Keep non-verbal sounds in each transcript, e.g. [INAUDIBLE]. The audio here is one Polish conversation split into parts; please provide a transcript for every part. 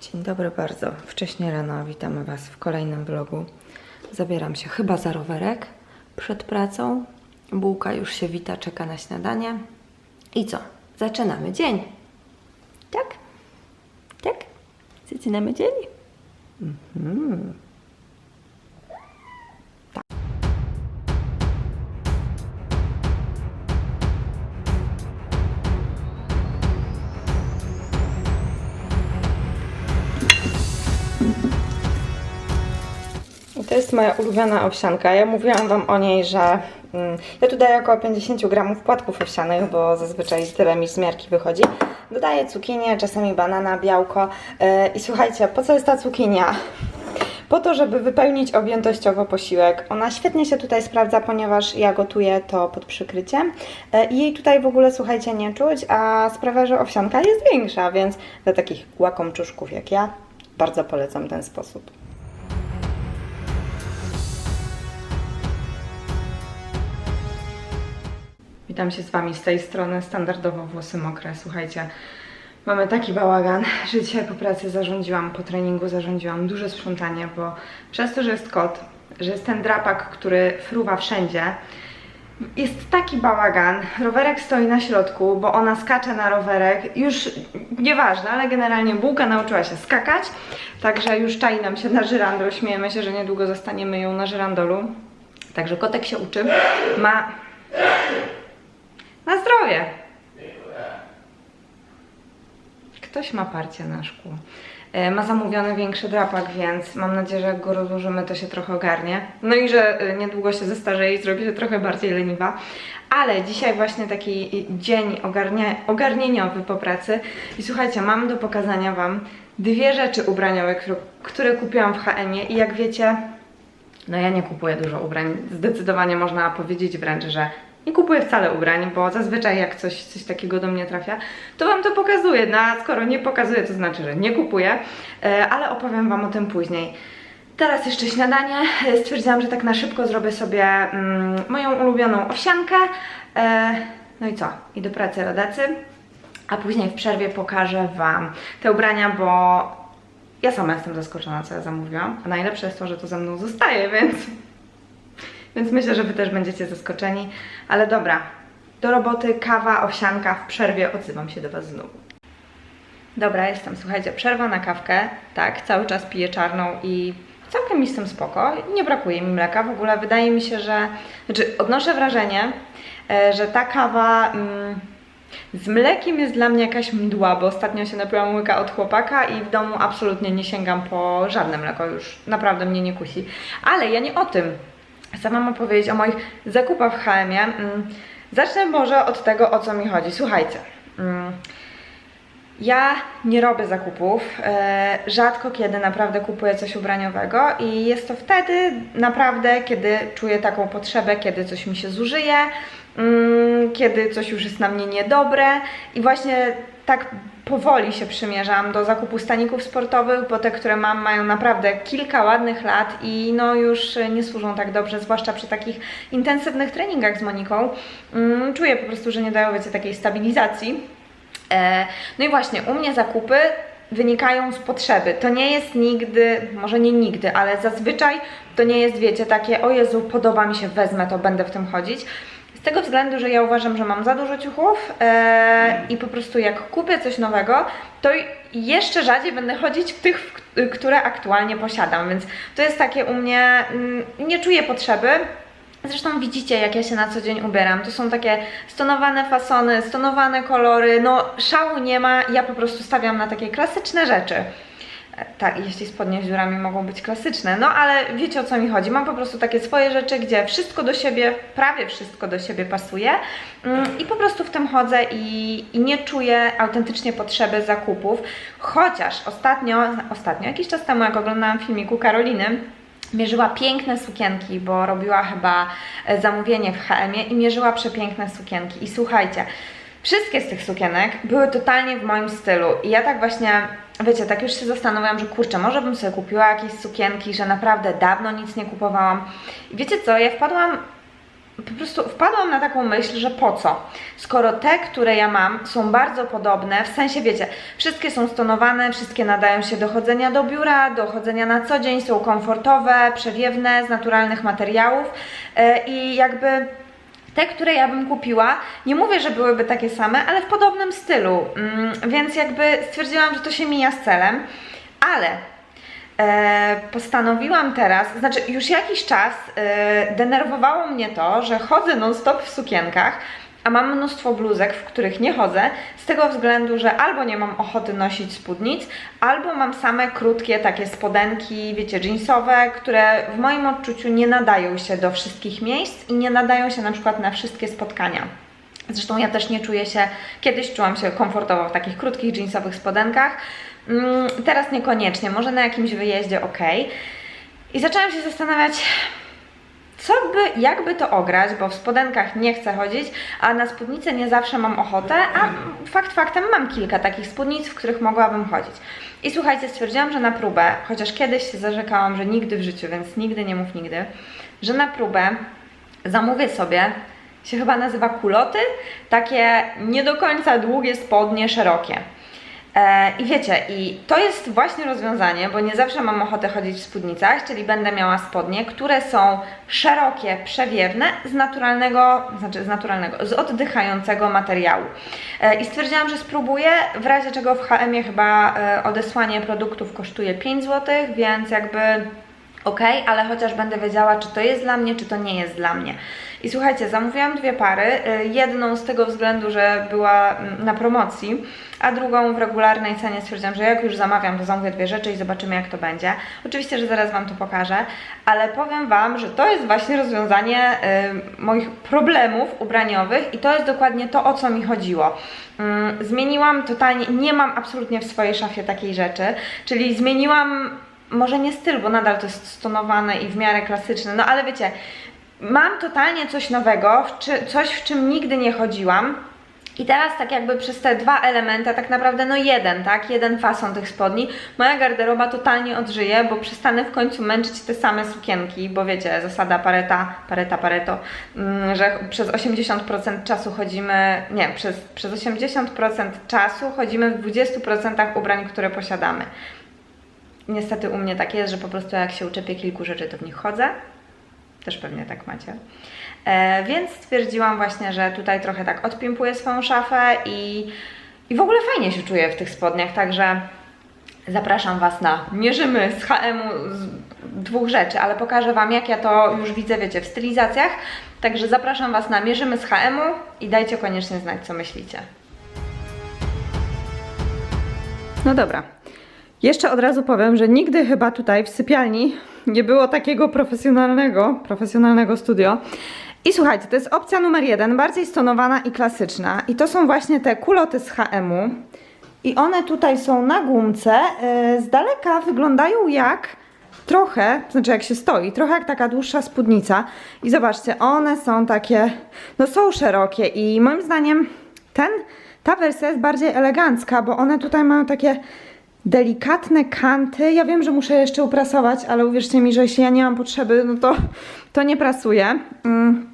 Dzień dobry bardzo. Wcześnie rano witamy Was w kolejnym vlogu. Zabieram się chyba za rowerek przed pracą. Bułka już się wita, czeka na śniadanie. I co? Zaczynamy dzień. Tak? Tak? Zaczynamy dzień? Mhm. To jest moja ulubiona owsianka. Ja mówiłam Wam o niej, że mm, ja tu daję około 50 gramów płatków owsianych, bo zazwyczaj tyle mi z wychodzi. Dodaję cukinię, czasami banana, białko. Yy, I słuchajcie, po co jest ta cukinia? Po to, żeby wypełnić objętościowo posiłek. Ona świetnie się tutaj sprawdza, ponieważ ja gotuję to pod przykryciem Yy, i jej tutaj w ogóle, słuchajcie, nie czuć, a sprawia, że owsianka jest większa, więc dla takich łakomczuszków jak ja bardzo polecam ten sposób. Witam się z Wami z tej strony, standardowo włosy mokre. Słuchajcie, mamy taki bałagan, [LAUGHS] że dzisiaj po pracy zarządziłam, po treningu zarządziłam duże sprzątanie, bo przez to, że jest kot, że jest ten drapak, który fruwa wszędzie, jest taki bałagan, rowerek stoi na środku, bo ona skacze na rowerek, już nieważne, ale generalnie bułka nauczyła się skakać, także już czai nam się na żyrandol, śmiejemy się, że niedługo zostaniemy ją na żyrandolu. Także kotek się uczy, ma na zdrowie. Ktoś ma parcie na szkło. E, Ma zamówiony większy drapak, więc mam nadzieję, że jak go rozłożymy, to się trochę ogarnie. No i że e, niedługo się zestarzeje i zrobi się trochę bardziej leniwa. Ale dzisiaj właśnie taki dzień ogarnia, ogarnieniowy po pracy. I słuchajcie, mam do pokazania Wam dwie rzeczy ubraniowe, które, które kupiłam w HM-ie i jak wiecie, no ja nie kupuję dużo ubrań. Zdecydowanie można powiedzieć wręcz, że nie kupuję wcale ubrań, bo zazwyczaj jak coś, coś takiego do mnie trafia, to Wam to pokazuję. No a skoro nie pokazuję, to znaczy, że nie kupuję, e, ale opowiem Wam o tym później. Teraz jeszcze śniadanie. E, Stwierdziłam, że tak na szybko zrobię sobie mm, moją ulubioną owsiankę. E, no i co? I do pracy rodacy. A później w przerwie pokażę Wam te ubrania, bo ja sama jestem zaskoczona, co ja zamówiłam. A najlepsze jest to, że to ze mną zostaje, więc więc myślę, że Wy też będziecie zaskoczeni. Ale dobra, do roboty, kawa, owsianka, w przerwie odzywam się do Was znowu. Dobra, jestem, słuchajcie, przerwa na kawkę, tak, cały czas piję czarną i całkiem mi z spoko, nie brakuje mi mleka, w ogóle. Wydaje mi się, że, znaczy odnoszę wrażenie, e, że ta kawa mm, z mlekiem jest dla mnie jakaś mdła, bo ostatnio się napiłam łyka od chłopaka i w domu absolutnie nie sięgam po żadne mleko, już naprawdę mnie nie kusi, ale ja nie o tym, Chcę Wam opowiedzieć o moich zakupach w HM-ie. Mm, Zacznę może od tego, o co mi chodzi. Słuchajcie, mm, ja nie robię zakupów, e, rzadko kiedy naprawdę kupuję coś ubraniowego i jest to wtedy naprawdę, kiedy czuję taką potrzebę, kiedy coś mi się zużyje, mm, kiedy coś już jest na mnie niedobre i właśnie tak powoli się przymierzam do zakupu staników sportowych, bo te, które mam, mają naprawdę kilka ładnych lat i no już nie służą tak dobrze, zwłaszcza przy takich intensywnych treningach z Moniką. Mm, Czuję po prostu, że nie dają wiecie takiej stabilizacji. E, No i właśnie, u mnie zakupy wynikają z potrzeby. To nie jest nigdy, może nie nigdy, ale zazwyczaj to nie jest, wiecie, takie o Jezu, podoba mi się, wezmę to, będę w tym chodzić. Tego względu, że ja uważam, że mam za dużo ciuchów e, i po prostu jak kupię coś nowego, to jeszcze rzadziej będę chodzić w tych, które aktualnie posiadam, więc to jest takie u mnie, mm, nie czuję potrzeby, Zresztą widzicie, jak ja się na co dzień ubieram. To są takie stonowane fasony, stonowane kolory. No, szału nie ma. Ja po prostu stawiam na takie klasyczne rzeczy. Tak, jeśli spodnie z dziurami mogą być klasyczne, no ale wiecie o co mi chodzi. Mam po prostu takie swoje rzeczy, gdzie wszystko do siebie, prawie wszystko do siebie pasuje mm, i po prostu w tym chodzę i, i nie czuję autentycznie potrzeby zakupów. Chociaż ostatnio, ostatnio, jakiś czas temu, jak oglądałam filmiku Karoliny, mierzyła piękne sukienki, bo robiła chyba e, zamówienie w HM-ie i mierzyła przepiękne sukienki. I słuchajcie, wszystkie z tych sukienek były totalnie w moim stylu. I ja tak właśnie, wiecie, tak już się zastanawiałam, że kurczę, może bym sobie kupiła jakieś sukienki, że naprawdę dawno nic nie kupowałam. I wiecie co, ja wpadłam po prostu wpadłam na taką myśl, że po co? Skoro te, które ja mam, są bardzo podobne, w sensie wiecie, wszystkie są stonowane, wszystkie nadają się do chodzenia do biura, do chodzenia na co dzień, są komfortowe, przewiewne, z naturalnych materiałów e, i jakby te, które ja bym kupiła, nie mówię, że byłyby takie same, ale w podobnym stylu, mm, więc jakby stwierdziłam, że to się mija z celem, ale e, postanowiłam teraz, znaczy już jakiś czas e, denerwowało mnie to, że chodzę non-stop w sukienkach, a mam mnóstwo bluzek, w których nie chodzę, z tego względu, że albo nie mam ochoty nosić spódnic, albo mam same krótkie takie spodenki, wiecie, jeansowe, które w moim odczuciu nie nadają się do wszystkich miejsc i nie nadają się na przykład na wszystkie spotkania. Zresztą ja też nie czuję się, kiedyś czułam się komfortowo w takich krótkich jeansowych spodenkach, mm, teraz niekoniecznie, może na jakimś wyjeździe ok. I zaczęłam się zastanawiać, co by, jakby to ograć, bo w spodenkach nie chcę chodzić, a na spódnicę nie zawsze mam ochotę, a fakt faktem mam kilka takich spódnic, w których mogłabym chodzić. I słuchajcie, stwierdziłam, że na próbę, chociaż kiedyś się zarzekałam, że nigdy w życiu, więc nigdy nie mów nigdy, że na próbę zamówię sobie, się chyba nazywa kuloty, takie nie do końca długie spodnie, szerokie. E, I wiecie, i to jest właśnie rozwiązanie, bo nie zawsze mam ochotę chodzić w spódnicach, czyli będę miała spodnie, które są szerokie, przewiewne, z naturalnego, znaczy z naturalnego, z oddychającego materiału. E, I stwierdziłam, że spróbuję, w razie czego w HM chyba e, odesłanie produktów kosztuje 5 zł, więc jakby ok, ale chociaż będę wiedziała, czy to jest dla mnie, czy to nie jest dla mnie. I słuchajcie, zamówiłam dwie pary. y, Jedną z tego względu, że była mm, na promocji, a drugą w regularnej cenie stwierdziłam, że jak już zamawiam, to zamówię dwie rzeczy i zobaczymy, jak to będzie. Oczywiście, że zaraz Wam to pokażę, ale powiem Wam, że to jest właśnie rozwiązanie y, moich problemów ubraniowych i to jest dokładnie to, o co mi chodziło. Mm, Zmieniłam totalnie, nie mam absolutnie w swojej szafie takiej rzeczy, czyli zmieniłam może nie styl, bo nadal to jest stonowane i w miarę klasyczne, no ale wiecie, mam totalnie coś nowego, w czy, coś w czym nigdy nie chodziłam. I teraz tak jakby przez te dwa elementy, a tak naprawdę no jeden, tak, jeden fason tych spodni, moja garderoba totalnie odżyje, bo przestanę w końcu męczyć te same sukienki, bo wiecie, zasada Pareta, Pareta, Pareto, mm, że przez 80% czasu chodzimy, nie, przez, przez 80% czasu chodzimy w 20% ubrań, które posiadamy. Niestety u mnie tak jest, że po prostu jak się uczepię kilku rzeczy, to w nich chodzę. Też pewnie tak macie. E, więc stwierdziłam właśnie, że tutaj trochę tak odpimpuję swoją szafę i, i w ogóle fajnie się czuję w tych spodniach, także zapraszam Was na mierzymy z HM-u z dwóch rzeczy, ale pokażę Wam jak ja to już widzę, wiecie, w stylizacjach. Także zapraszam Was na mierzymy z HM-u i dajcie koniecznie znać, co myślicie. No dobra. Jeszcze od razu powiem, że nigdy chyba tutaj w sypialni nie było takiego profesjonalnego, profesjonalnego studio. I słuchajcie, to jest opcja numer jeden, bardziej stonowana i klasyczna. I to są właśnie te kuloty z HM-u. I one tutaj są na gumce. Yy, z daleka wyglądają jak trochę, znaczy jak się stoi, trochę jak taka dłuższa spódnica. I zobaczcie, one są takie, no są szerokie i moim zdaniem ten, ta wersja jest bardziej elegancka, bo one tutaj mają takie delikatne kanty. Ja wiem, że muszę jeszcze uprasować, ale uwierzcie mi, że jeśli ja nie mam potrzeby, no to, to nie prasuję. Mm.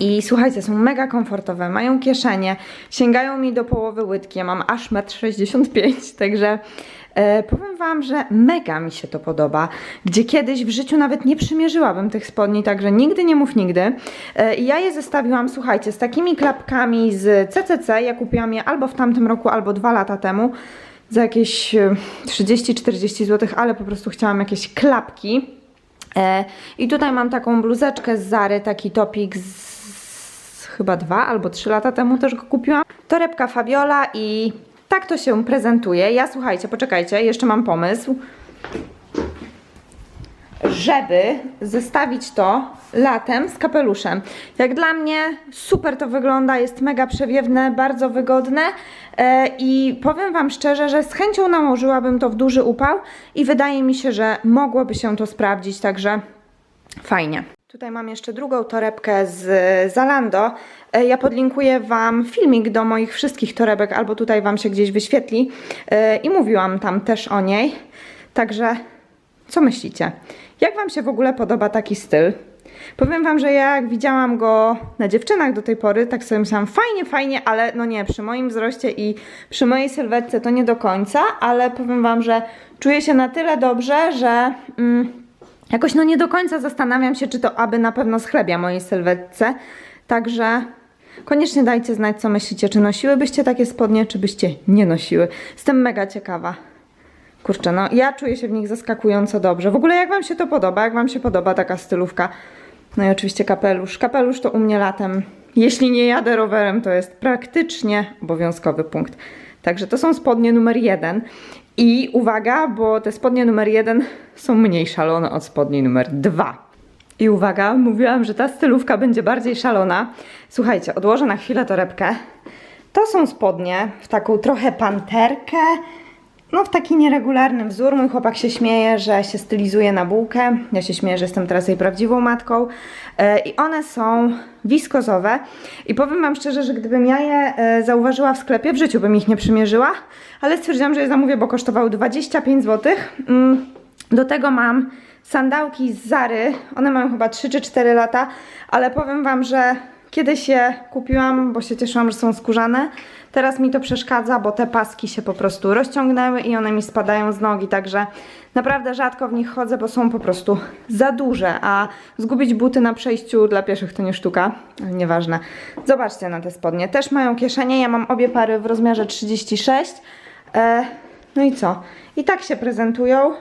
I słuchajcie, są mega komfortowe, mają kieszenie, sięgają mi do połowy łydki, ja mam aż 1,65 m, także e, powiem Wam, że mega mi się to podoba, gdzie kiedyś w życiu nawet nie przymierzyłabym tych spodni, także nigdy nie mów nigdy. E, ja je zestawiłam, słuchajcie, z takimi klapkami z CCC, ja kupiłam je albo w tamtym roku, albo dwa lata temu, za jakieś e, 30-40 zł, ale po prostu chciałam jakieś klapki. E, I tutaj mam taką bluzeczkę z Zary, taki topik z chyba dwa albo trzy lata temu też go kupiłam. Torebka Fabiola i tak to się prezentuje. Ja słuchajcie, poczekajcie, jeszcze mam pomysł. Żeby zestawić to latem z kapeluszem. Jak dla mnie super to wygląda, jest mega przewiewne, bardzo wygodne e, i powiem Wam szczerze, że z chęcią nałożyłabym to w duży upał i wydaje mi się, że mogłoby się to sprawdzić, także fajnie. Tutaj mam jeszcze drugą torebkę z Zalando. E, Ja podlinkuję Wam filmik do moich wszystkich torebek, albo tutaj Wam się gdzieś wyświetli E, i mówiłam tam też o niej. Także co myślicie? Jak Wam się w ogóle podoba taki styl? Powiem Wam, że jak widziałam go na dziewczynach do tej pory, tak sobie myślałam, fajnie, fajnie, ale no nie, przy moim wzroście i przy mojej sylwetce to nie do końca, ale powiem Wam, że czuję się na tyle dobrze, że mm, jakoś no nie do końca zastanawiam się, czy to aby na pewno schlebia mojej sylwetce, także koniecznie dajcie znać, co myślicie, czy nosiłybyście takie spodnie, czy byście nie nosiły. Jestem mega ciekawa. Kurczę, no ja czuję się w nich zaskakująco dobrze. W ogóle jak Wam się to podoba? Jak Wam się podoba taka stylówka? No i oczywiście kapelusz. Kapelusz to u mnie latem. Jeśli nie jadę rowerem, to jest praktycznie obowiązkowy punkt. Także to są spodnie numer jeden. I uwaga, bo te spodnie numer jeden są mniej szalone od spodni numer dwa. I uwaga, mówiłam, że ta stylówka będzie bardziej szalona. Słuchajcie, odłożę na chwilę torebkę. To są spodnie w taką trochę panterkę, no w taki nieregularny wzór. Mój chłopak się śmieje, że się stylizuje na bułkę. Ja się śmieję, że jestem teraz jej prawdziwą matką. E, I one są wiskozowe. I powiem Wam szczerze, że gdybym ja je e, zauważyła w sklepie, w życiu bym ich nie przymierzyła. Ale stwierdziłam, że je zamówię, bo kosztowały 25 zł. Mm, do tego mam sandałki z Zary. One mają chyba 3 czy 4 lata, ale powiem Wam, że kiedyś je kupiłam, bo się cieszyłam, że są skórzane. Teraz mi to przeszkadza, bo te paski się po prostu rozciągnęły i one mi spadają z nogi, także naprawdę rzadko w nich chodzę, bo są po prostu za duże, a zgubić buty na przejściu dla pieszych to nie sztuka, ale nieważne. Zobaczcie na te spodnie, też mają kieszenie, ja mam obie pary w rozmiarze 36. E, no i co? I tak się prezentują.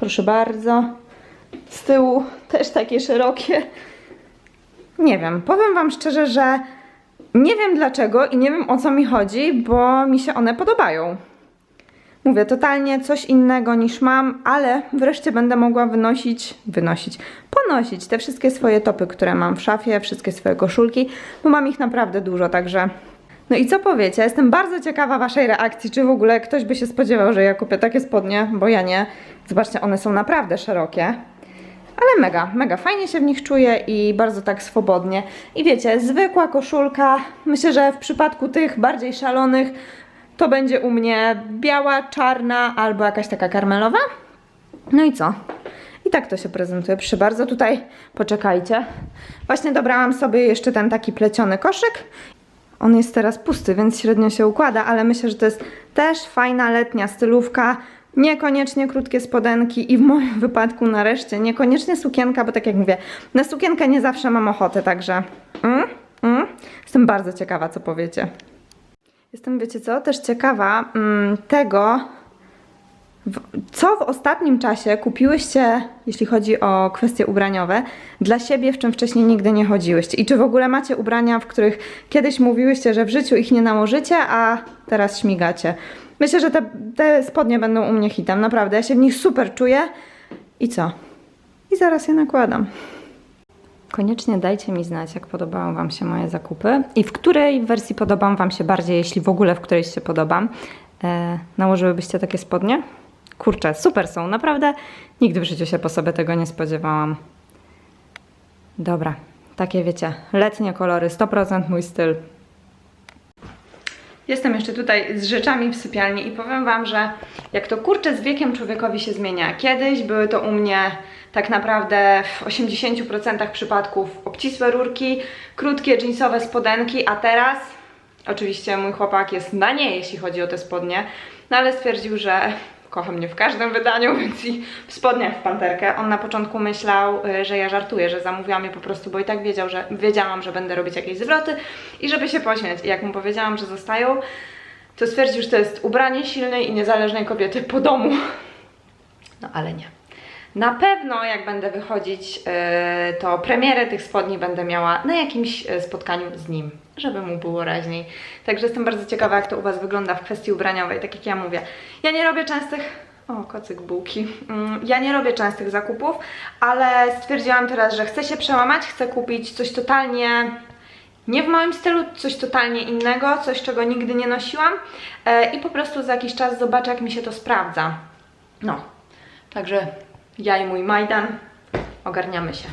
Proszę bardzo. Z tyłu też takie szerokie. Nie wiem, powiem Wam szczerze, że nie wiem dlaczego i nie wiem o co mi chodzi, bo mi się one podobają. Mówię, totalnie coś innego niż mam, ale wreszcie będę mogła wynosić, wynosić, ponosić te wszystkie swoje topy, które mam w szafie, wszystkie swoje koszulki, bo mam ich naprawdę dużo, także... No i co powiecie? Jestem bardzo ciekawa Waszej reakcji, czy w ogóle ktoś by się spodziewał, że ja kupię takie spodnie, bo ja nie. Zobaczcie, one są naprawdę szerokie. Ale mega, mega fajnie się w nich czuję i bardzo tak swobodnie. I wiecie, zwykła koszulka, myślę, że w przypadku tych bardziej szalonych to będzie u mnie biała, czarna albo jakaś taka karmelowa. No i co? I tak to się prezentuje. Proszę bardzo, tutaj poczekajcie. Właśnie dobrałam sobie jeszcze ten taki pleciony koszyk. On jest teraz pusty, więc średnio się układa, ale myślę, że to jest też fajna letnia stylówka. Niekoniecznie krótkie spodenki i w moim [LAUGHS] wypadku nareszcie niekoniecznie sukienka, bo tak jak mówię, na sukienkę nie zawsze mam ochotę, także mm, mm. jestem bardzo ciekawa, co powiecie. Jestem, wiecie co, też ciekawa mm, tego, w, co w ostatnim czasie kupiłyście, jeśli chodzi o kwestie ubraniowe, dla siebie, w czym wcześniej nigdy nie chodziłyście? I czy w ogóle macie ubrania, w których kiedyś mówiłyście, że w życiu ich nie nałożycie, a teraz śmigacie? Myślę, że te, te spodnie będą u mnie hitem, naprawdę. Ja się w nich super czuję. I co? I zaraz je nakładam. Koniecznie dajcie mi znać, jak podobają Wam się moje zakupy i w której wersji podobam Wam się bardziej, jeśli w ogóle w którejś się podobam. E, nałożyłybyście takie spodnie? Kurczę, super są, naprawdę. Nigdy w życiu się po sobie tego nie spodziewałam. Dobra, takie wiecie, letnie kolory, 100% mój styl. Jestem jeszcze tutaj z rzeczami w sypialni i powiem Wam, że jak to kurczę z wiekiem człowiekowi się zmienia. Kiedyś były to u mnie tak naprawdę w 80% przypadków obcisłe rurki, krótkie jeansowe spodenki, a teraz oczywiście mój chłopak jest na nie, jeśli chodzi o te spodnie, no ale stwierdził, że kocha mnie w każdym wydaniu, [LAUGHS] więc i w spodniach w panterkę. On na początku myślał, y, że ja żartuję, że zamówiłam je po prostu, bo i tak wiedział, że wiedziałam, że będę robić jakieś zwroty i żeby się pośmiać. I jak mu powiedziałam, że zostają, to stwierdził, że to jest ubranie silnej i niezależnej kobiety po domu. [LAUGHS] No ale nie. Na pewno jak będę wychodzić, yy, to premierę tych spodni będę miała na jakimś yy, spotkaniu z nim, żeby mu było raźniej. Także jestem bardzo ciekawa, jak to u Was wygląda w kwestii ubraniowej. Tak jak ja mówię, ja nie robię częstych... O, kocyk bułki. Mm, Ja nie robię częstych zakupów, ale stwierdziłam teraz, że chcę się przełamać, chcę kupić coś totalnie nie w moim stylu, coś totalnie innego, coś czego nigdy nie nosiłam e, i po prostu za jakiś czas zobaczę, jak mi się to sprawdza. No, także ja i mój Majdan ogarniamy się.